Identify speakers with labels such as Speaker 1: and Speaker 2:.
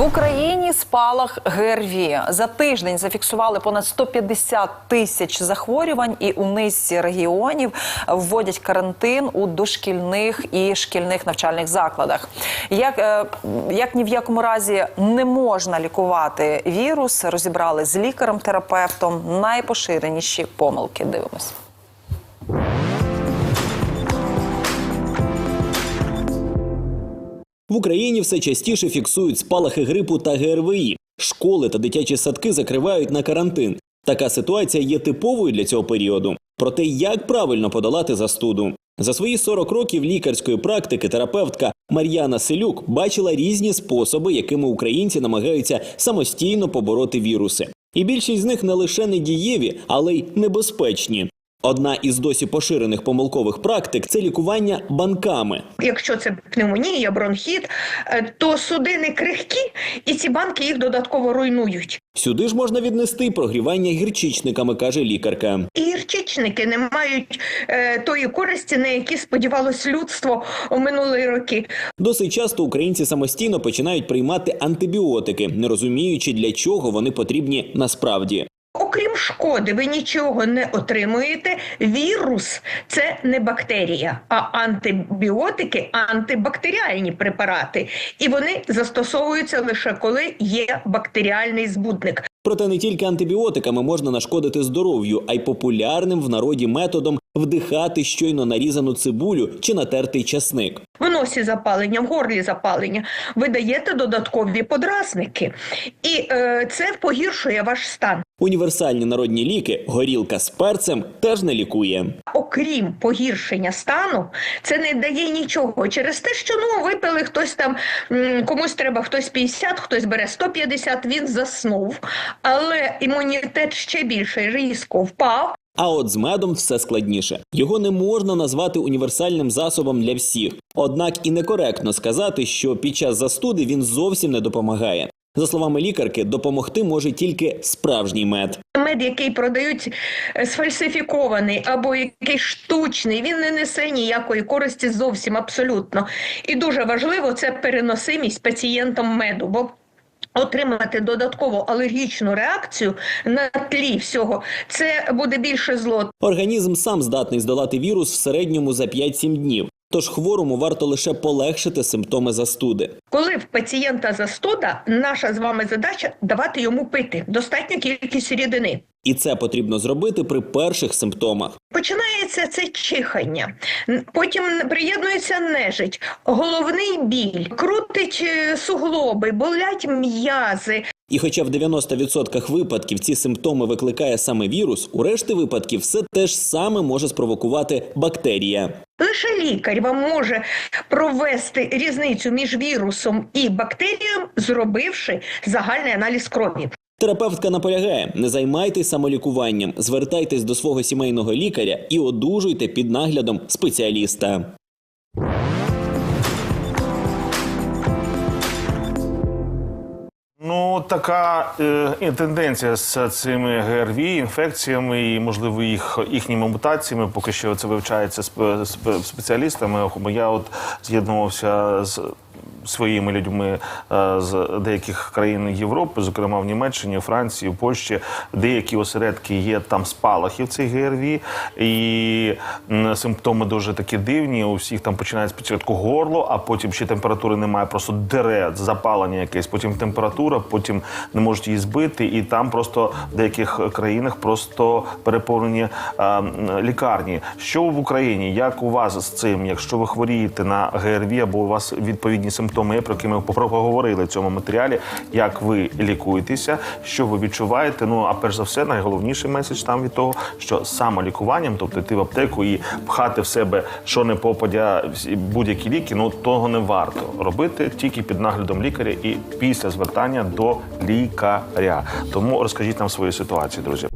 Speaker 1: В Україні спалах ГРВІ. За тиждень зафіксували понад 150 тисяч захворювань, і у низці регіонів вводять карантин у дошкільних і шкільних навчальних закладах. Як, е, як ні в якому разі не можна лікувати вірус, розібрали з лікарем-терапевтом найпоширеніші помилки. Дивимось.
Speaker 2: В Україні все частіше фіксують спалахи грипу та ГРВІ. Школи та дитячі садки закривають на карантин. Така ситуація є типовою для цього періоду. Проте як правильно подолати застуду? За свої 40 років лікарської практики терапевтка Мар'яна Селюк бачила різні способи, якими українці намагаються самостійно побороти віруси. І більшість з них не лише не дієві, але й небезпечні. Одна із досі поширених помилкових практик це лікування банками.
Speaker 3: Якщо це пневмонія, бронхіт, е, то судини крихкі, і ці банки їх додатково руйнують.
Speaker 2: Сюди ж можна віднести прогрівання гірчичниками, каже лікарка.
Speaker 3: І гірчичники не мають е, тої користі, на які сподівалось людство у минулі роки.
Speaker 2: Досить часто українці самостійно починають приймати антибіотики, не розуміючи, для чого вони потрібні насправді.
Speaker 3: Окрім шкоди, ви нічого не отримуєте. Вірус це не бактерія, а антибіотики антибактеріальні препарати, і вони застосовуються лише коли є бактеріальний збудник.
Speaker 2: Проте не тільки антибіотиками можна нашкодити здоров'ю, а й популярним в народі методом вдихати щойно нарізану цибулю чи натертий часник.
Speaker 3: В носі запалення, в горлі запалення, ви даєте додаткові подразники, і е, це погіршує ваш стан.
Speaker 2: Універсальні народні ліки, горілка з перцем теж не лікує.
Speaker 3: Окрім погіршення стану, це не дає нічого через те, що ну випили хтось там комусь треба хтось 50, хтось бере 150, він заснув, але імунітет ще більше різко впав.
Speaker 2: А от з медом все складніше. Його не можна назвати універсальним засобом для всіх. Однак і некоректно сказати, що під час застуди він зовсім не допомагає. За словами лікарки, допомогти може тільки справжній мед.
Speaker 3: Мед, який продають е, сфальсифікований або якийсь штучний, він не несе ніякої користі зовсім абсолютно. І дуже важливо це переносимість пацієнтам меду. Бо Отримати додаткову алергічну реакцію на тлі всього це буде більше зло.
Speaker 2: Організм сам здатний здолати вірус в середньому за 5-7 днів. Тож хворому варто лише полегшити симптоми застуди.
Speaker 3: Коли в пацієнта застуда, наша з вами задача давати йому пити достатню кількість рідини.
Speaker 2: І це потрібно зробити при перших симптомах.
Speaker 3: Починається це чихання, потім приєднується нежить, головний біль, крутить е, суглоби, болять м'язи.
Speaker 2: І хоча в 90% випадків ці симптоми викликає саме вірус, у решти випадків все те ж саме може спровокувати бактерія.
Speaker 3: Лише лікар вам може провести різницю між вірусом і бактерією, зробивши загальний аналіз крові.
Speaker 2: Терапевтка наполягає: не займайтесь самолікуванням, звертайтесь до свого сімейного лікаря і одужуйте під наглядом спеціаліста.
Speaker 4: Ну, така е, тенденція з цими ГРВІ, інфекціями і, можливо, їх їхніми мутаціями, поки що це вивчається спе- спе- спеціалістами. Я от з'єднувався з своїми людьми е, з деяких країн Європи, зокрема в Німеччині, Франції, в Польщі, деякі осередки є там спалахів цих ГРВІ, і симптоми дуже такі дивні. У всіх там починається спочатку горло, а потім ще температури немає, просто дере, запалення якесь, потім температура, потім не можуть її збити, і там просто в деяких країнах просто переповнені е, лікарні. Що в Україні? Як у вас з цим? Якщо ви хворієте на ГРВІ або у вас відповідні симптоми, є, про які ми поговорили в цьому матеріалі, як ви лікуєтеся, що ви відчуваєте? Ну а перш за все, найголовніший меседж там від того, що самолікуванням, тобто йти в аптеку і пхати в себе, що не попадя будь-які ліки, ну того не варто робити тільки під наглядом лікаря і після звертання до лікаря. Тому розкажіть нам свою ситуацію, друзі.